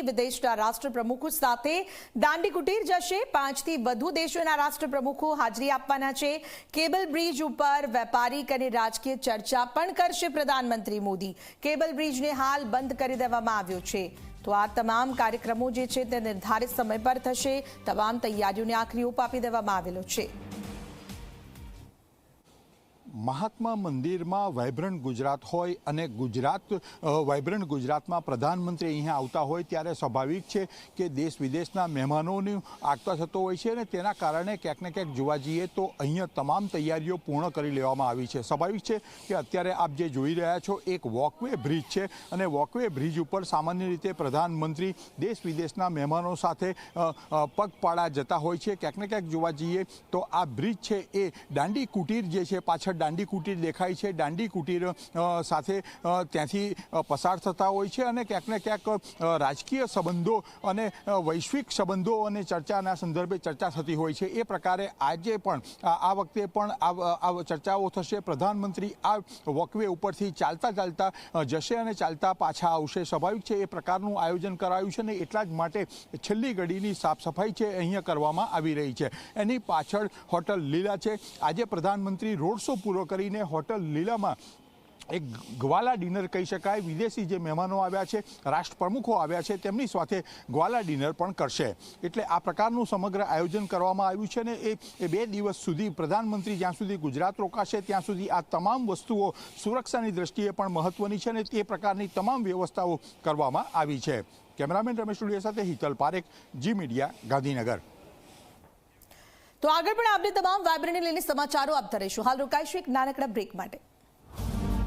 વિદેશના રાષ્ટ્રપ્રમુખો સાથે દાંડી કુટીર જશે. પાંચથી વધુ દેશોના રાષ્ટ્રપ્રમુખો હાજરી આપવાના છે. કેબલ બ્રિજ ઉપર વેપારિક અને રાજકીય ચર્ચા પણ કરશે પ્રધાનમંત્રી મોદી. કેબલ બ્રિજને હાલ બંધ કરી દેવામાં આવ્યો છે. તો આ તમામ કાર્યક્રમો જે છે તે નિર્ધારિત સમય પર થશે. તમામ તૈયારીઓને આખરી ઓપ આપી દેવામાં આવેલો છે. મહાત્મા મંદિરમાં વાઇબ્રન્ટ ગુજરાત હોય અને ગુજરાત વાઇબ્રન્ટ ગુજરાતમાં પ્રધાનમંત્રી અહીંયા આવતા હોય ત્યારે સ્વાભાવિક છે કે દેશ વિદેશના મહેમાનોનું આગતા થતો હોય છે અને તેના કારણે ક્યાંક ને ક્યાંક જોવા જઈએ તો અહીંયા તમામ તૈયારીઓ પૂર્ણ કરી લેવામાં આવી છે. સ્વાભાવિક છે કે અત્યારે આપ જે જોઈ રહ્યા છો, એક વોકવે બ્રિજ છે અને વોકવે બ્રિજ ઉપર સામાન્ય રીતે પ્રધાનમંત્રી દેશ વિદેશના મહેમાનો સાથે પગપાળા જતા હોય છે. ક્યાંક ને ક્યાંક જોવા જઈએ તો આ બ્રિજ છે એ દાંડી કુટીર જે છે, પાછળ કુટીર દેખાય છે. દાંડી કુટીર સાથે ત્યાંથી પસાર થતા હોય છે અને ક્યાંક ને ક્યાંક રાજકીય સંબંધો અને વૈશ્વિક સંબંધો અને ચર્ચાના સંદર્ભે ચર્ચા થતી હોય છે. એ પ્રકારે આજે પણ, આ વખતે પણ આ ચર્ચાઓ થશે. પ્રધાનમંત્રી આ વોકવે ઉપરથી ચાલતા ચાલતા જશે અને ચાલતા પાછા આવશે. સ્વાભાવિક છે, એ પ્રકારનું આયોજન કરાયું છે ને એટલા જ માટે છેલ્લી ઘડીની સાફ સફાઈ છે અહીંયા કરવામાં આવી રહી છે. એની પાછળ હોટલ લીલા છે. આજે પ્રધાનમંત્રી રોડ શો પૂરો કરીને હોટલ લીલામાં એક ગ્વાલા ડિનર કહી શકાય. વિદેશી જે મહેમાનો આવ્યા છે રાષ્ટ્ર પ્રમુખો આવ્યા છે, તેમની સાથે ગ્વાલા ડિનર પણ કરશે. એટલે આ પ્રકારનું સમગ્ર આયોજન કરવામાં આવ્યું છે ને એ બે દિવસ સુધી પ્રધાનમંત્રી જ્યાં સુધી ગુજરાત રોકાશે, ત્યાં સુધી આ તમામ વસ્તુઓ સુરક્ષાની દ્રષ્ટિએ પણ મહત્વની છે ને તે પ્રકારની તમામ વ્યવસ્થાઓ કરવામાં આવી છે. કેમેરામેન રમેશ સ્ટુડિયો સાથે હિતલ પારેખ, જી મીડિયા, ગાંધીનગર. તો આગળ પણ આપણે તમામ વાયબ્રન્ટને લઈને સમાચારો આપતા રહીશું. હાલ રોકાઈશું એક નાનકડા બ્રેક માટે.